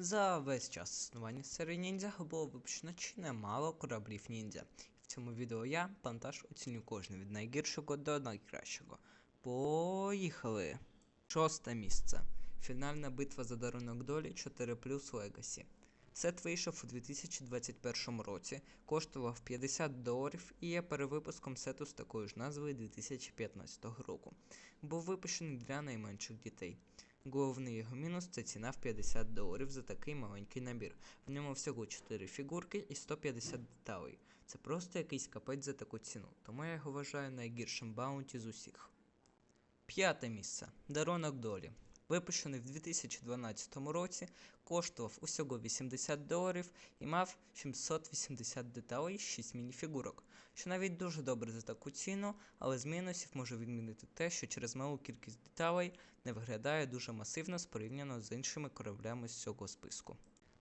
За весь час існування серії ніндзя було випущено чи немало кораблів ніндзя. В цьому відео я, Пантаж, оціню кожне від найгіршого до найкращого. Поїхали! Шосте місце. Фінальна битва за дарунок долі 4 плюс Legacy. Сет вийшов у 2021 році, коштував 50 доларів і є перевипуском сету з такою ж назвою 2015 року. Був випущений для найменших дітей. Головний його мінус це ціна в 50 доларів за такий маленький набір. В ньому всього 4 фігурки і 150 деталей. Це просто якийсь капець за таку ціну, тому я його вважаю найгіршим баунті з усіх. П'яте місце. Дарунок долі. Випущений в 2012 році, коштував усього 80 доларів і мав 780 деталей 6 мініфігурок, що навіть дуже добре за таку ціну, але з мінусів можу відмінити те, що через малу кількість деталей не виглядає дуже масивно порівняно з іншими кораблями з цього списку.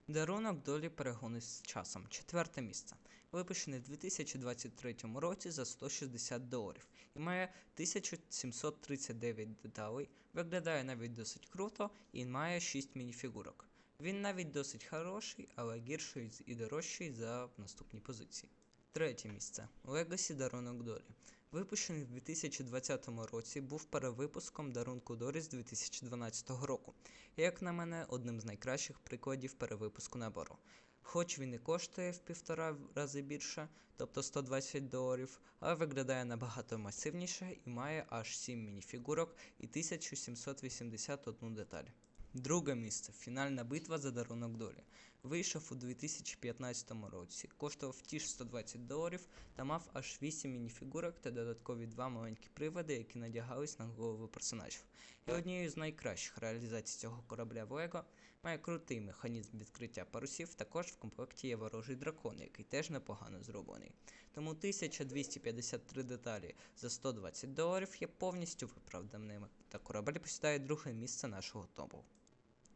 Дарунок долі перегони з часом. Четверте місце. Випущений в 2023 році за 160 доларів і має 1739 деталей, виглядає навіть досить круто і має 6 мініфігурок. Він навіть досить хороший, але гірший і дорожчий за наступні позиції. Третє місце. Legacy Дарунок Долі. Випущений в 2020 році, був перевипуском дарунку долі з 2012 року. І, як на мене, одним з найкращих прикладів перевипуску набору. Хоч він і коштує в півтора рази більше, тобто 120 доларів, але виглядає набагато масивніше і має аж 7 мініфігурок і 1781 деталь. Друге місце фінальна битва за дарунок долі. Вийшов у 2015 році, коштував ті ж 120 доларів та мав аж 8 мініфігурок та додаткові два маленькі приводи, які надягались на голови персонажів. І однією з найкращих реалізацій цього корабля в Лего має крутий механізм відкриття парусів. Також в комплекті є ворожий дракон, який теж непогано зроблений. Тому 1253 деталі за 120 доларів є повністю виправданими, та корабель посідає друге місце нашого топу.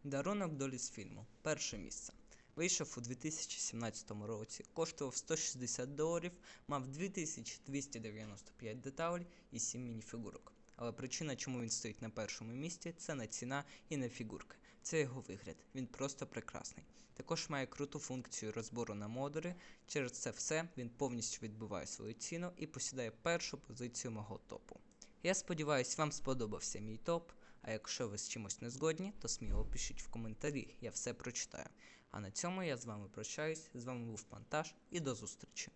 Дарунок долі з фільму. Перше місце. Вийшов у 2017 році, коштував 160 доларів, мав 2295 деталей і 7 мініфігурок. Але причина, чому він стоїть на першому місці, це не ціна і не фігурки. Це його вигляд. Він просто прекрасний. Також має круту функцію розбору на модури. Через це все він повністю відбиває свою ціну і посідає першу позицію мого топу. Я сподіваюсь, вам сподобався мій топ. А якщо ви з чимось не згодні, то сміло пишіть в коментарі, я все прочитаю. А на цьому я з вами прощаюсь. З вами був Пантаж і до зустрічі.